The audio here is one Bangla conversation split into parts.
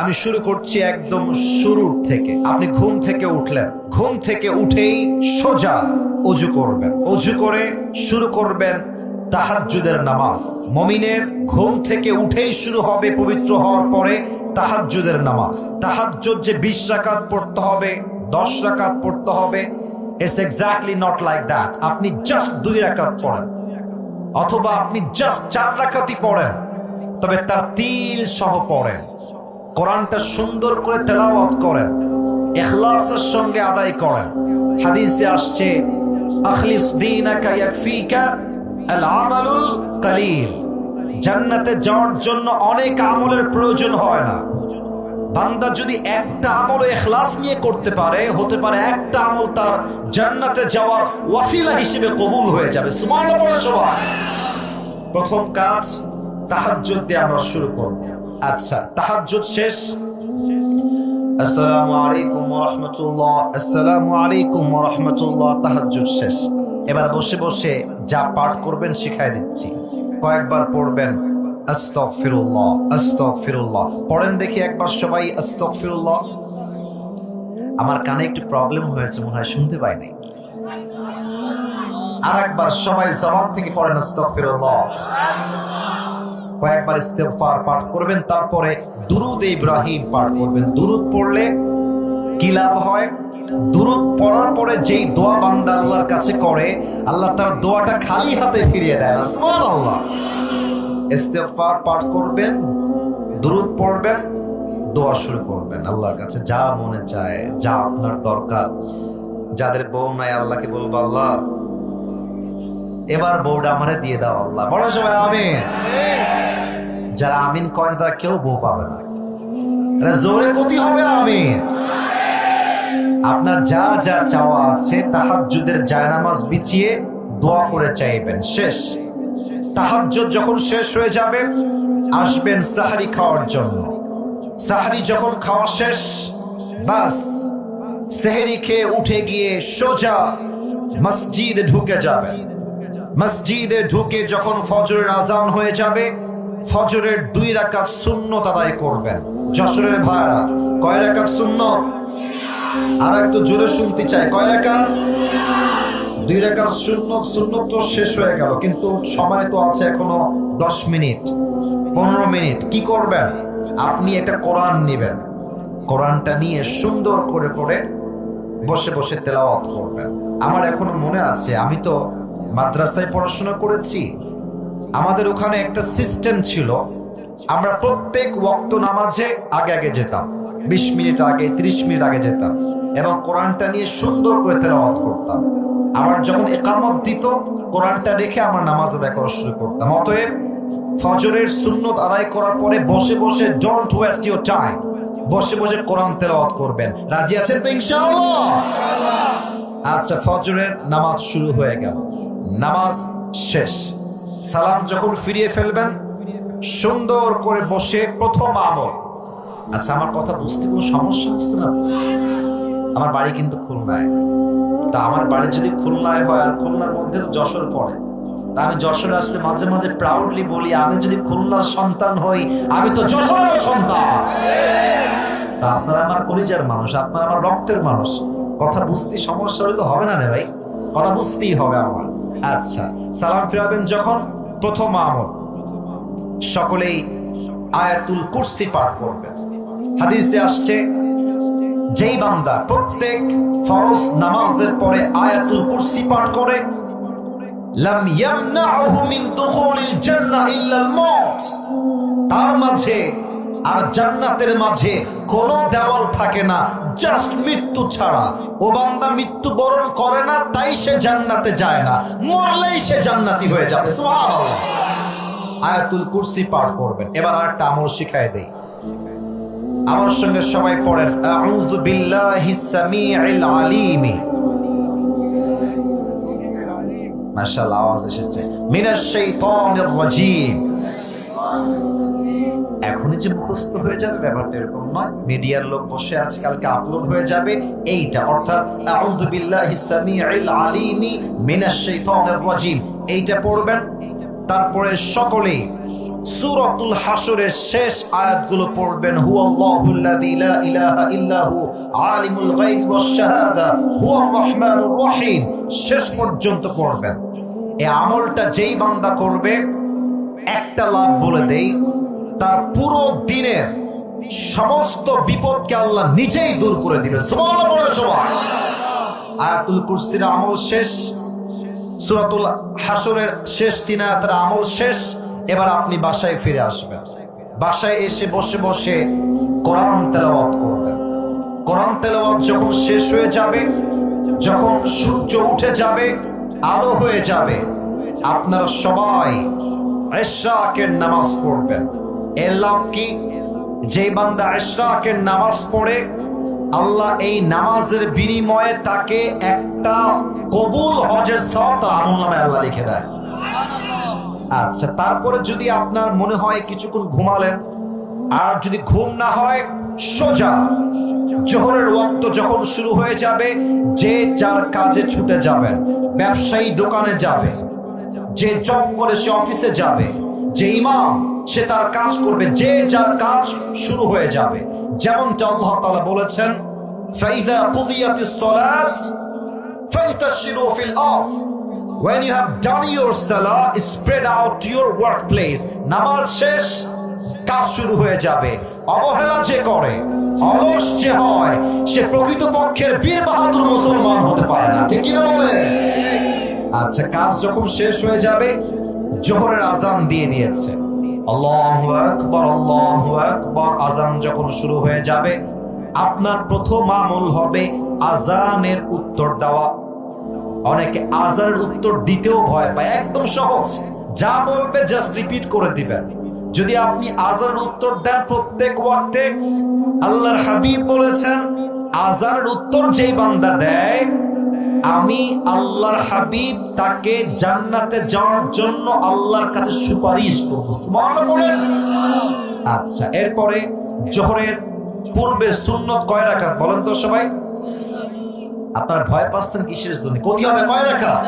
আমি শুরু করছি একদম শুরুর থেকে। আপনি ঘুম থেকে উঠলেন। ঘুম থেকে উঠেই সোজা অজু করবেন। অজু করে শুরু করবেন তাহাজ্জুদের নামাজ। মমিনের ঘুম থেকে উঠেই শুরু হবে পবিত্র হওয়ার পরে তাহাজ্জুদের নামাজ। তাহাজ্জুদ যে বিশ রাকাত পড়তে হবে, দশ রাকাত পড়তে হবে it's exactly not like that আপনি জাস্ট দুই রাকাত পড়েন। অথবা আপনি জাস্ট চার রাকাতই পড়েন, তবে তার তিল সহ পড়েন। কোরআনটা সুন্দর করে তেলাওয়াত করেন, ইখলাসের সঙ্গে আদায় করেন। হাদিসে আসছে, আখলিস জান্নাতে যাওয়ার জন্য অনেক আমলের প্রয়োজন হয় না। বান্দা যদি একটা আমল ইখলাস নিয়ে করতে পারে, হতে পারে একটা আমল তার জান্নাতে যাওয়ার ওয়াসিলা হিসেবে কবুল হয়ে যাবে। প্রথম কাজ তাহাজ্জুদ দিয়ে আমরা শুরু করব। আচ্ছা তাহাজ্জুদ শেষ। আসসালামু আলাইকুম ওয়া রাহমাতুল্লাহ। আসসালামু আলাইকুম ওয়া রাহমাতুল্লাহ, তাহাজ্জুদ শেষ। এবার বসে বসে যা পাঠ করবেন শিখাই দিচ্ছি। কয়েকবার পড়বেন, আস্তাগফিরুল্লাহ আস্তাগফিরুল্লাহ। পড়েন দেখি একবার সবাই, আস্তাগফিরুল্লাহ। আমার কানে একটু প্রবলেম হয়েছে, মনে হয় শুনতে পাইনি আর একবার সবাই জবান থেকে পড়েন, আস্তাগফিরুল্লাহ। কয়েকবার ইস্তেগফার পাঠ করবেন, তারপরে দুরুদ ইব্রাহিম পাঠ করবেন। দুরুদ পড়লে কি লাভ হয়? দুরুদ পড়ার পরে যেই দোয়া বান্দা আল্লাহর কাছে করে, আল্লাহ তার দোয়াটা খালি হাতে ফিরিয়ে দেয় না। সুবহানাল্লাহ। ইস্তেগফার পাঠ করবেন, দুরুদ পড়বেন, দোয়া শুরু করবেন। আল্লাহর কাছে যা মনে চায়, যা আপনার দরকার, যাদের বউ নাই, আল্লাহকে বলব, আল্লাহ, এবার বউটা আমারে দিয়ে দাও, আল্লাহ। বড় সবাই, আমিন। যারা আমিন করেন, তারা কেউ বউ পাবে না। জোরে ক্ষতি হবে আমিন। আপনার যা যা চাওয়া আছে, তাহাজ্জুদের জায়নামাজ বিছিয়ে দোয়া করে চাইবেন, শেষ। তাহাজ্জুদ যখন শেষ হয়ে যাবে, আসবেন সাহারি খাওয়ার জন্য। সাহারি যখন খাওয়া শেষ, বাস, সেহেরি খেয়ে উঠে গিয়ে সোজা মসজিদে ঢুকে যাবে মসজিদে ঢুকে যখন ফজরের আজান হয়ে যাবে ফজরের দুই রাকাত সুন্নত আদায় করবেন। যশোরের ভাইরা কয় রাকাত সুন্নত? আর একটু জোরে শুনতে চাই, কয় রাকাত? দুই রাকাত সুন্নত সুন্নত তো শেষ হয়ে গেল, কিন্তু সময় তো আছে এখনও দশ মিনিট, পনেরো মিনিট। কি করবেন? আপনি একটা কোরআন নেবেন। কোরআনটা নিয়ে সুন্দর করে করে বসে বসে তেলাওয়াত করবেন। আমার এখনও মনে আছে, আমি তো মাদ্রাসায় পড়াশোনা করেছি আমাদের ওখানে একটা সিস্টেম ছিল, আমরা প্রত্যেক ওয়াক্ত নামাজে আগে আগে যেতাম, বিশ মিনিট আগে, ত্রিশ মিনিট আগে যেতাম এবং কোরআনটা নিয়ে সুন্দর করে তেলাওয়াত করতাম। আমার যখন একামত দিত, কোরআনটা রেখে আমার নামাজ আদায় করা শুরু করতাম। অতএব ফজরের সুন্নত আদায় করার পরে বসে বসে ডোন্ট ওয়েস্ট ইউর টাইম বসে বসে কোরআন তেলাওয়াত করবেন। রাজি আছেন তো ইনশাআল্লাহ? আচ্ছা ফজরের নামাজ শুরু হয়ে গেল। নামাজ শেষ। সালাম যখন ফিরিয়ে ফেলবেন, সুন্দর করে বসে প্রথম আমল। আচ্ছা আমার কথা বুঝতে কোনো সমস্যা হচ্ছে না? আমার বাড়ি কিন্তু খুলনায়। তা আমার বাড়ি যদি খুলনায় হয় আর খুলনার মধ্যে তো যশোর পড়ে। তা আমি যশোরে আসলে মাঝে মাঝে প্রাউডলি বলি, আমি যদি খুলনার সন্তান হই, আমি তো যশোরের সন্তান। তা আপনারা আমার পরিচয়ের মানুষ, আপনারা আমার রক্তের মানুষ। কথা বুঝতে সমস্যা হলে তো হবে না রে ভাই। কথা বুঝতেই হবে আমার। আচ্ছা সালাম ফিরাবেন যখন? প্রথম আমল। সকলেই আয়াতুল কুরসি পাঠ করবেন। হাদিসে আসছে, যেই বান্দা প্রত্যেক ফরজ নামাজের পরে আয়াতুল কুরসি পাঠ করে, লাম ইয়ামনাহু মিন দুখুলিল জান্নাহ ইল্লাল মাউত তার মাঝে আর জান্নাতের মাঝে কোনো দেওয়াল থাকে না জাস্ট মৃত্যু ছাড়া। ও বান্দা মৃত্যু বরণ করে না, তাই সে জান্নাতে যায় না। মরলেই সে জান্নাতি হয়ে যাবে আয়াতুল কুরসি পাঠ করবেন। এবার আর একটা আমল শিখাই দেই। আমার সঙ্গে সবাই পড়েন, আউযু বিল্লাহিস সামিউল আলিম। মাশাআল্লাহ, আওয়াজ এসেছে। মিনাশ শাইতানির রাজীম। যে মুখস্থ হয়ে যাবে, ব্যাপারটা এরকম নয়। মিডিয়ার লোক বসে আছে, কালকে আপলোড হয়ে যাবে এইটা। অর্থাৎ আউযু বিল্লাহিস সামিউল আলিম মিনাশ শাইতানির রাজীম। এইটা পড়বেন, তারপরে সকলেই হাসরের শেষ আয়াতগুলো পড়বেন। লা ইলাহা আলিমুল গায়ব শাহাদা, হুয়ার রহমানুর রহিম। শেষ পর্যন্ত পড়বেন। এই আমলটা যেই বান্দা করবে, একটা লাভ বলে দেই তার পুরো দিনের সমস্ত বিপদকে আল্লাহ নিজেই দূর করে দিবে। আয়াতুল কুরসির আমল শেষ, সূরাতুল হাসরের শেষ তিন আয়াতের আমল শেষ, এবার আপনি বাসায় ফিরে আসবেন। বাসায় এসে বসে বসে কোরআন তেলাওয়াত করবেন। কোরআন তেলাওয়াত যখন শেষ হয়ে যাবে, যখন সূর্য উঠে যাবে, আলো হয়ে যাবে, আপনারা সবাই এশরাকের নামাজ পড়বেন। এর লাভ কি? যে বান্দা এশরাকের নামাজ পড়ে, আল্লাহ এই নামাজের বিনিময়ে তাকে একটা কবুল হজের সব তার আমল নামে আল্লাহ লিখে দেয়। আচ্ছা তারপরে যদি আপনার মনে হয় কিছুক্ষণ ঘুমালেন, আর যদি ঘুম না হয়, সোজা জোহরের ওয়াক্ত যখন শুরু হয়ে যাবে, যে যার কাজে ছুটে যাবেন, ব্যবসায়ী দোকানে যাবে, যে জব করে সে অফিসে যাবে, যে ইমাম সে তার কাজ করবে যে যার কাজ শুরু হয়ে যাবে। যেমনটা আল্লাহ তাআলা বলেছেন ফাইদা কুদিয়াতিস সালাত ফান্তাশিরু ফিল আরদ। When you have done your salah, spread out to your workplace. নামাজ শেষ কাজ শুরু হয়ে যাবে। অবহেলা যে করে অলস যে হয় সে প্রকৃতপক্ষের বীর বাহাদুর মুসলমান হতে পারে না। ঠিক কিনা বলে আচ্ছা কাজ যখন শেষ হয়ে যাবে জোহরের আজান দিয়ে দিয়েছে। আল্লাহু আকবার আল্লাহু আকবার আজান যখন শুরু হয়ে যাবে, আপনার প্রথম আমল হবে আজানের উত্তর দেওয়া। অনেকে আজানের উত্তর দিতেও ভয় পায়, একদম সহজ। যা বলবে জাস্ট রিপিট করে দিবেন। যদি আপনি আজানের উত্তর দেন প্রত্যেক ওয়াক্তে, আল্লাহর হাবিব বলেছেন আজানের উত্তর যেই বান্দা দেয় আমি আল্লাহর হাবিব তাকে জান্নাতে যাওয়ার জন্য আল্লাহর কাছে সুপারিশ করব। আচ্ছা এরপরে জোহরের পূর্বে সুন্নত কয় রাকাত বলেন তো সবাই? আপনার ভয় পাচ্ছেন কিসের জন্য? কোথায় হবে কয় রাখা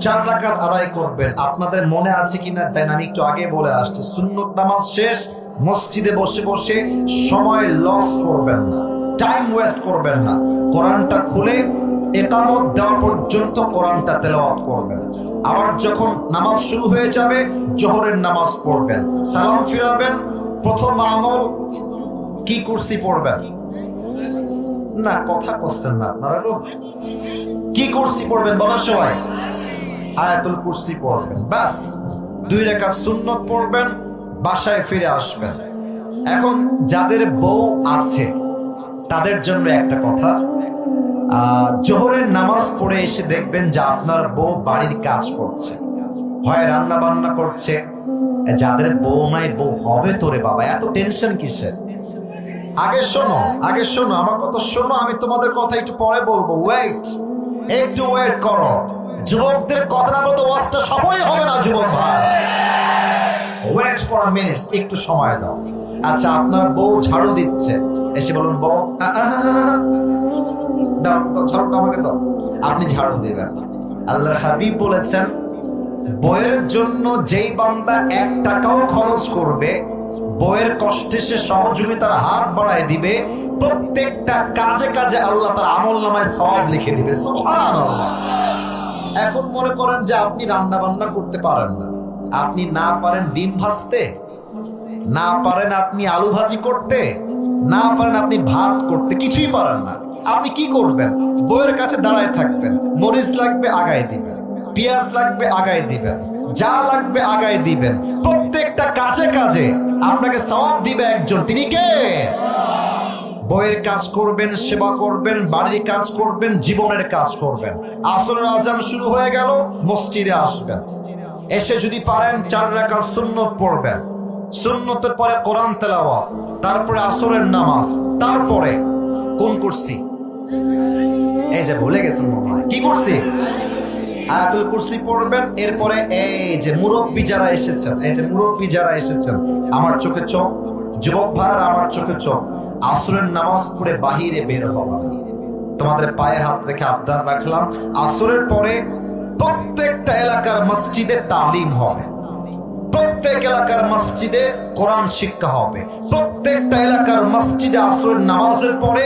চার রাকাত আদায় করবেন। আপনাদের মনে আছে কিনা? জানি আমি একটু আগে বলে আসছি। সুন্নত নামাজ শেষ, মসজিদে বসে বসে সময় লস করবেন না টাইম ওয়েস্ট করবেন না। কোরআনটা খুলে একামত দেওয়া পর্যন্ত কোরআনটা তেলাওয়াত করবেন। আবার যখন নামাজ শুরু হয়ে যাবে, জোহরের নামাজ পড়বেন। সালাম ফিরাবেন, প্রথম আমল কি কুরসি পড়বেন? না, কথা করছেন না, আপনারা কি কুরসি পড়বেন বলার সময় আয়াতুল কুরসি পড়বেন বাস দুই রেখা সুন্নত পড়বেন, বাসায় ফিরে আসবেন। এখন যাদের বউ আছে, তাদের জন্য একটা কথা। জোহরের নামাজ পড়ে এসে দেখবেন যে আপনার বউ বাড়ির কাজ করছে। হয় রান্না বান্না করছে যাদের বউ নাই, বউ হবে তোরে বাবা, এত টেনশন কিসের? আগে শোনো আগে শোনো, আমার কথা শোনো, আমি তোমাদের কথা একটু পরে বলব। ওয়েট একটু ওয়েট করো। যুবকদের কথা না মতো ওয়াজটা সফলই হবে না, যুবক ভাই। ওয়েট ফর মিনিটস একটু সময় দাও। আচ্ছা আপনার বউ ঝাড়ু দিচ্ছে। এসে বলুন, বউ আমাকে দাও আপনি ঝাড়ু দিবেন আল্লাহর হাবিব বলেছেন, বইয়ের জন্য যেই বান্দা এক টাকাও খরচ করবে, বইয়ের কষ্টে সে সহযোগিতার হাত বাড়ায় দিবে, প্রত্যেকটা কাজে কাজে আল্লাহ তার আমল নামায় সব লিখে দিবে। এখন মনে করেন যে আপনি রান্না বান্না করতে পারেন না। আপনি না পারেন ডিম ভাজতে, না পারেন আপনি আলু ভাজি করতে, না পারেন আপনি ভাত করতে, কিছুই পারেন না। আপনি কি করবেন? বইয়ের কাছে দাঁড়ায় থাকবেন। মরিচ লাগবে, আগায় দিবেন। পেঁয়াজ লাগবে, আগায় দিবেন। যা লাগবে, আগায় দিবেন। প্রত্যেকটা কাজে কাজে আপনাকে সওয়াব দিবে একজন। তিনি কে? বইয়ের কাজ করবেন, সেবা করবেন, বাড়ির কাজ করবেন, জীবনের কাজ করবেন। আসরের আজান শুরু হয়ে গেল, মসজিদে আসবেন। এসে যদি পারেন, চার রাকার সুন্নত পড়বেন। সুন্নতের পরে কোরআন তেলাওয়াত, তারপরে আসরের নামাজ, তারপরে কোন করছি এই যে ভুলে গেছেন কি করছি? আয়াতুল কুরসি পড়বেন, এরপরে এই যে মুরব্বী যারা এসেছেন, এই যে মুরব্বী যারা এসেছেন, আমার চোখে চোখ, যুবক আমার চোখে চোখ, আসরের নামাজ পড়ে বাহিরে বের হওয়া। তোমাদের পায়ে হাত রেখে আবদার রাখলাম, আসরের পরে প্রত্যেকটা এলাকার মসজিদে তালিম হবে। প্রত্যেক এলাকার মসজিদে কোরআন শিক্ষা হবে। প্রত্যেকটা এলাকার মসজিদে আসরের নামাজের পরে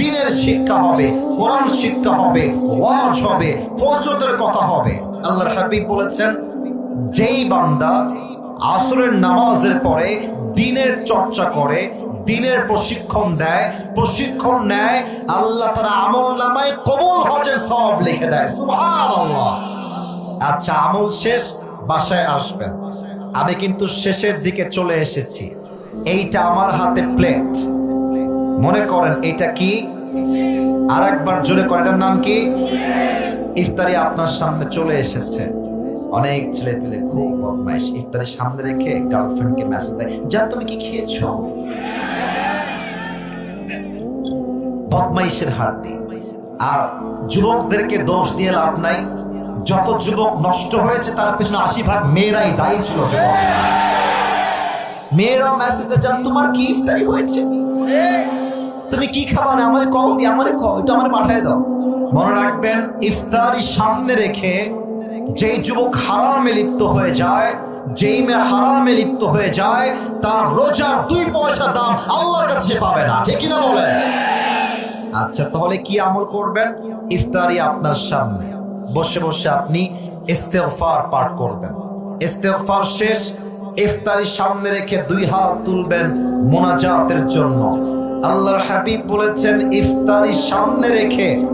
দিনের শিক্ষা হবে, কোরআন শিক্ষা হবে, ওয়াজ হবে, ফজলতের কথা হবে। আল্লাহর হাবিব বলেছেন, যেই বান্দা আসরের নামাজের পরে দিনের চর্চা করে, দিনের প্রশিক্ষণ দেয়, প্রশিক্ষণ নেয়, আল্লাহ তারা আমল নামায় কবুল হজের সব লিখে দেয়। আচ্ছা আমল শেষ, বাসায় আসবেন। আমি কিন্তু শেষের দিকে চলে এসেছি। এইটা আমার হাতে প্লেট মনে করেন এটা কি? আর একবার জোরে করেন এটার নাম কি? ইফতারি আপনার সামনে চলে এসেছে। অনেক ছেলে পেলে খুব বদমাইশ। ইফতারি সামনে রেখে গার্লফ্রেন্ডকে মেসেজ দেয়, জান, তুমি কি খেয়েছো? বদমাইশের হাড্ডি। আর যুবকদেরকে দোষ দিয়ে লাভ নাই। যত যুবক নষ্ট হয়েছে, তার পেছনে আশি ভাগ মেয়েরাই দায়ী ছিল মেয়েরাও মেসেজ দেয় তোমার কি ইফতারি হয়েছে? তুমি কি খাবা? না আমারে কও দি আমারে কও এটা আমারে পাঠিয়ে দাও। মনে রাখবেন, ইফতারি সামনে রেখে যেই যুবক হারামে লিপ্ত হয়ে যায়, যেই মেয়ে হারামে লিপ্ত হয়ে যায়, তার রোজার দুই পয়সা দাম আল্লাহর কাছে পাবে না। ঠিক না বলে আচ্ছা তাহলে কি আমল করবেন? ইফতারি আপনার সামনে। বসে বসে আপনি ইস্তেগফার পাঠ করবেন। ইস্তেগফার শেষ, ইফতারি সামনে রেখে দুই হাত তুলবেন মোনাজাতের জন্য। আল্লাহর হাবিব বলেছেন, ইফতারি সামনে রেখে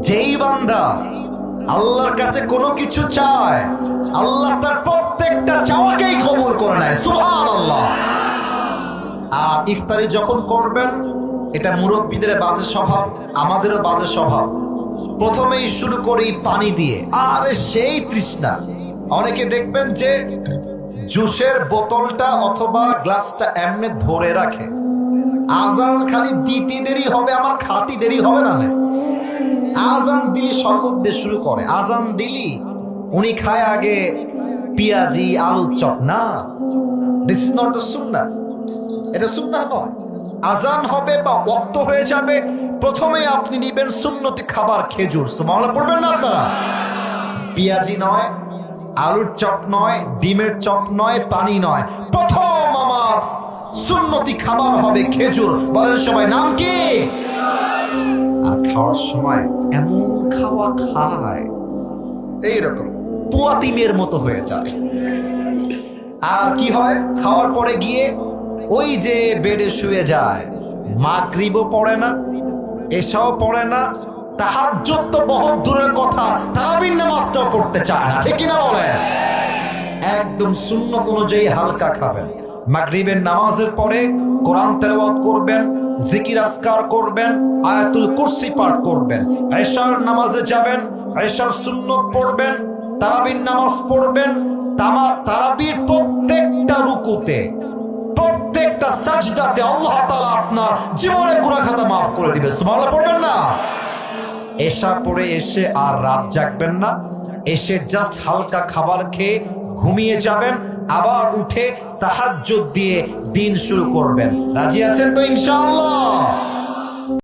যেই বান্দা আল্লাহর কাছে কোনো কিছু চায়, আল্লাহ তার প্রত্যেকটা চাওয়াকেই কবুল করে নেয়। সুবহানাল্লাহ। আর ইফতারি যখন করবেন, এটা মুরব্বীদের বাজে স্বভাব, আমাদেরও বাজে স্বভাব। প্রথমেই শুরু করি পানি দিয়ে। আরে সেই তৃষ্ণা। অনেকে দেখবেন যে জুসের বোতলটা অথবা গ্লাসটা এমনি ধরে রাখে। আজান খালি দিতে দেরি হবে, আমার খাতি দেরি হবে না আজান দিলি শরবত দিয়ে শুরু করে। আজান দিলি, উনি খায় আগে পিয়াজি, আলুর চপ। না দিস ইজ নট সুন্নাহ এটা সুন্নাহ নয়। আজান হবে বা ওক্ত হয়ে যাবে, প্রথমে আপনি নিবেন সুন্নতি খাবার খেজুর। সুবহানাল্লাহ, পড়বেন না আপনারা? পেঁয়াজি নয়, আলুর চপ নয়, ডিমের চপ নয়, পানি নয়। প্রথম আমার সুন্নতি খাবার হবে খেজুর। বলেন সবাই, নাম কি? আর খাওয়ার সময় এমন খাওয়া খায়, এইরকম পুয়াতিমের মতো হয়ে যায়। আর কি হয়? খাওয়ার পরে গিয়ে ওই যে বেডে শুয়ে যায়। মাগরিবও পড়ে না এসাও পড়ে না তাহার তো বহুত দূরের কথা, তারাবির নামাজটাও পড়তে চায় না। ঠিক কিনা বলে একদম সুন্নত অনুযায়ী হালকা খাবেন। মাগরিবের নামাজের পরে কোরআন তেলাওয়াত করবেন, জিকির আসকার করবেন, আয়াতুল কুরসি পাঠ করবেন। এশার নামাজে যাবেন, এশার সুন্নত পড়বেন, তারাবির নামাজ পড়বেন, তামা তারাবির প্রত্যেকটা রুকুতে, প্রত্যেকটা সাজদাতে আল্লাহ তাআলা আপনার জীবনের গুনাহ খাতা মাফ করে দিবে। সুবহানাল্লাহ, পড়বেন না? এসা পরে এসে আর রাত জাগবেন না। এসে জাস্ট হালকা খাবার খেয়ে ঘুমিয়ে যাবেন, আবার উঠে তাহাজ্জুদ দিয়ে দিন শুরু করবেন। রাজি আছেন তো ইনশাআল্লাহ?